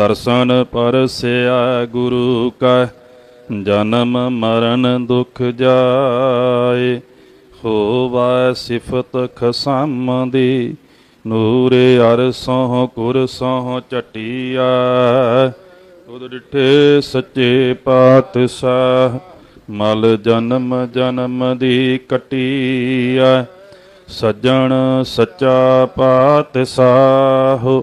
ਦਰਸ਼ਨ ਪਰਸਿਆ ਗੁਰੂ ਕਾ, ਜਨਮ ਮਰਨ ਦੁਖ ਜਾਏ। ਹੋਵਾ ਸਿਫਤ ਖਸਮ ਦੀ, ਨੂਰੇ ਅਰਸੋਂ ਕੁਰਸੋਂ ਚਟਿਆ ਉਦ ਡਿਠੇ ਸੱਚੇ ਪਾਤਸ਼ਾਹ, ਮਲ ਜਨਮ ਜਨਮ ਦੀ ਕਟਿਆ ਸੱਜਣ ਸੱਚਾ ਪਾਤਸ਼ਾਹ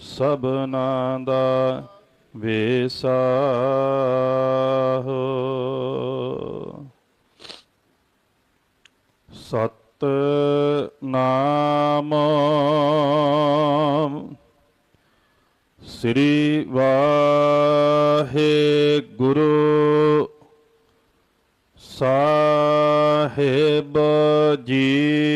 ਸਭਨਾ ਦਾ ਵੇਸਾਹੋ ਸਤ ਨਾਮ ਸ੍ਰੀ ਵਾਹਿਗੁਰੂ ਸਾਹਿਬ ਜੀ।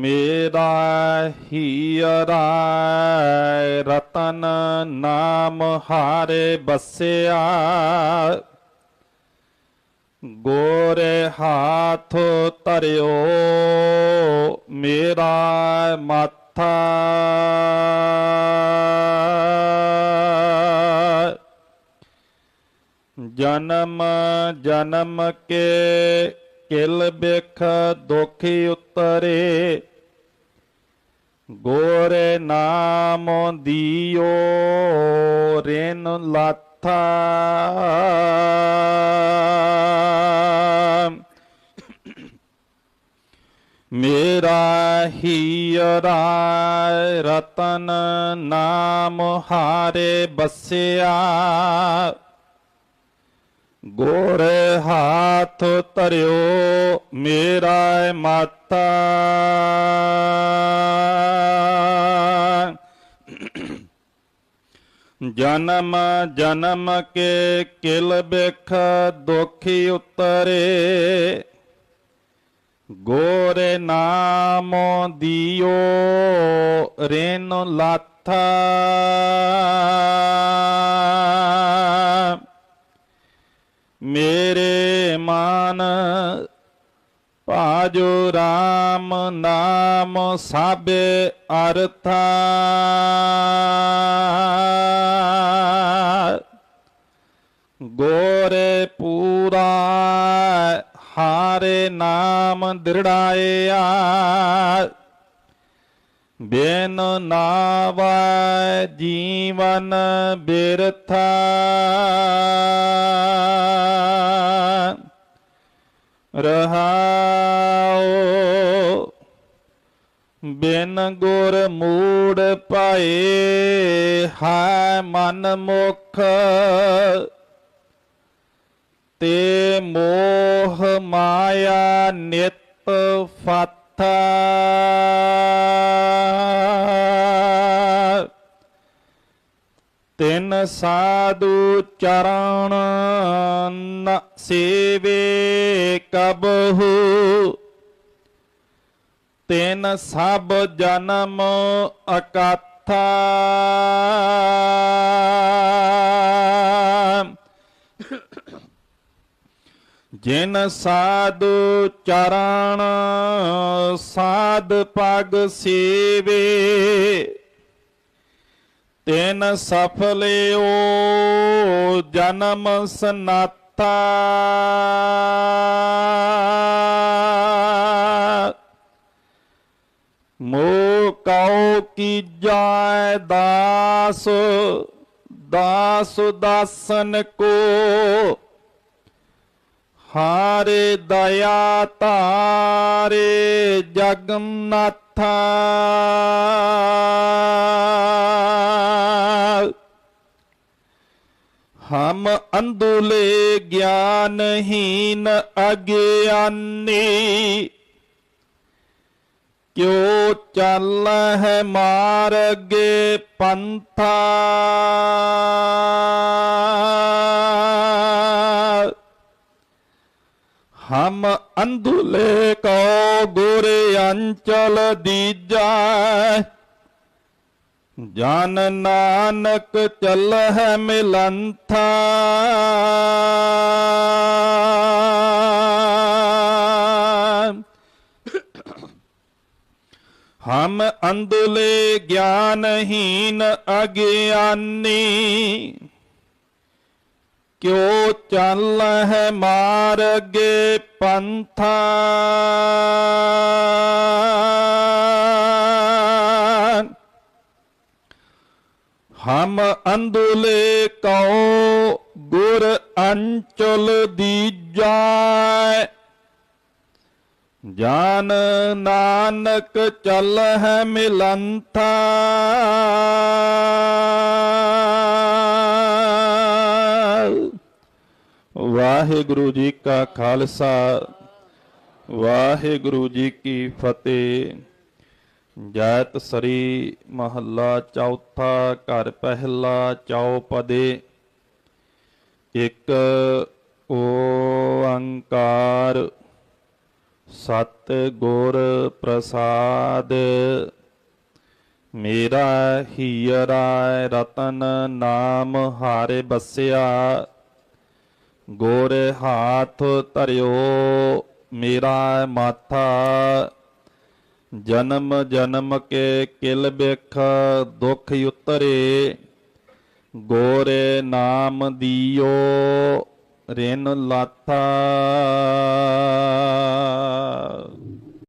ਮੇਰਾ ਹੀਰਾ ਰਤਨ ਨਾਮ ਹਾਰੇ ਬਸਿਆ। ਗੋਰੇ ਹਾਥ ਧਰਿਓ, ਮੇਰਾ ਮਾਥਾ। ਜਨਮ ਜਨਮ ਕੇ ਕਿਲ ਬਿਖ ਦੁਖੀ ਉਤਰੇ। ਗੋਰੇ ਨਾਮ ਦੀਓ ਰੇਨ ਲਾਥਾ। ਮੇਰਾ ਹੀਰਾ ਰਤਨ ਨਾਮ ਹਾਰੇ ਬਸਿਆ। ਗੋਰੇ ਹਾਥ ਧਰਿਓ, ਮੇਰਾ ਮਾਤਾ। ਜਨਮ ਜਨਮ ਕੇ ਕਿਲ ਬਿਖ ਦੁਖੀ ਉਤਰੇ। ਗੋਰੇ ਨਾਮ ਦਿਓ, ਰੇਨ ਲਾਥਾ। ਮੇਰੇ ਮਨ ਭਾਜੋ RAM ਨਾਮ ਸਾਬੇ ਅਰਥਾ। ਗੋਰੇ ਪੂਰਾ ਹਾਰੇ ਨਾਮ ਦ੍ਰਿੜਾਇਆ। ਬੇਨ ਨਾਵੈ ਜੀਵਨ ਬਿਰਥਾ। ਰਹਾਉ ਬਿਨ ਗੁਰ ਮੂੜ ਪਾਏ ਹੈ ਮਨ ਮੁਖ। ਤੇ ਮੋਹ ਮਾਇਆ ਨਿਤ ਫਾਥਾ ਤਿਨ ਸਾਧੂ ਚਰਨ ਨ ਸੇਵੇ ਕਬਹੂ, ਤਿਨ ਸਭ ਜਨਮ ਅਕਾਥਾ ਜਿਨ ਸਾਧੂ ਚਰਨ ਸਾਧ ਪਗ ਸੇਵੇ ਤਿਨ ਸਫਲਿਓ ਜਨਮ ਸਨਾਥਾ ਮੋਹ ਕਉ ਕੀ ਜਾਇ ਦਾਸ ਦਾਸ ਦਾਸਨ ਕੋ। ਹਾਰੇ ਦਇਆ ਤਾਰੇ ਜਗਨਨਾਥਾ। ਹਮ ਅੰਦੁਲੇ ਗਿਆਨਹੀਨ ਅਗਿਆਨੀ। ਕਿਉ ਚੱਲ ਹੈ ਮਾਰਗੇ ਪੰਥਾ? ਹਮ ਅੰਧੁਲੇ ਕੋ ਗੁਰ ਅੰਚਲ ਦੀਜਾ। ਜਨ ਨਾਨਕ ਚੱਲ ਹੈ ਮਿਲੰਥਾ। ਹਮ ਅੰਧਲੇ ਗਿਆਨਹੀਨ ਅਗਿਆਨੀ ਕਿਉ ਚੱਲ ਹੈ ਮਾਰਗੇ ਪੰਥਾ। ਹਮ ਅੰਧਲੇ ਕਉ ਗੁਰ ਅੰਚਲ ਦੀਜੈ ਜਾਨ ਨਾਨਕ ਚਲ ਹੈ ਮਿਲੰਥਾ। ਵਾਹਿਗੁਰੂ ਜੀ ਕਾ ਖਾਲਸਾ, ਵਾਹਿਗੁਰੂ ਜੀ ਕੀ ਫਤਿਹ। ਜੈਤ ਸਰੀ ਮਹੱਲਾ ਚੌਥਾ ਘਰ ਪਹਿਲਾ ਚੌਪਦੇ। ਇੱਕ ਓੰਕਾਰ ਸਤ ਗੁਰ ਪ੍ਰਸਾਦ। ਮੇਰਾ ਹੀਰਾ ਰਤਨ ਨਾਮ ਹਾਰੇ ਬਸਿਆ। ਗੋਰ ਹਾਥ ਧਰਿਓ ਮੇਰਾ ਮਾਥਾ। ਜਨਮ ਜਨਮ ਕੇ ਕਿਲ ਬਿਖ ਦੁਖ ਉਤਰੇ। ਗੋਰੇ ਨਾਮ ਦਿਓ ਰਿਨ ਲਾਥਾ।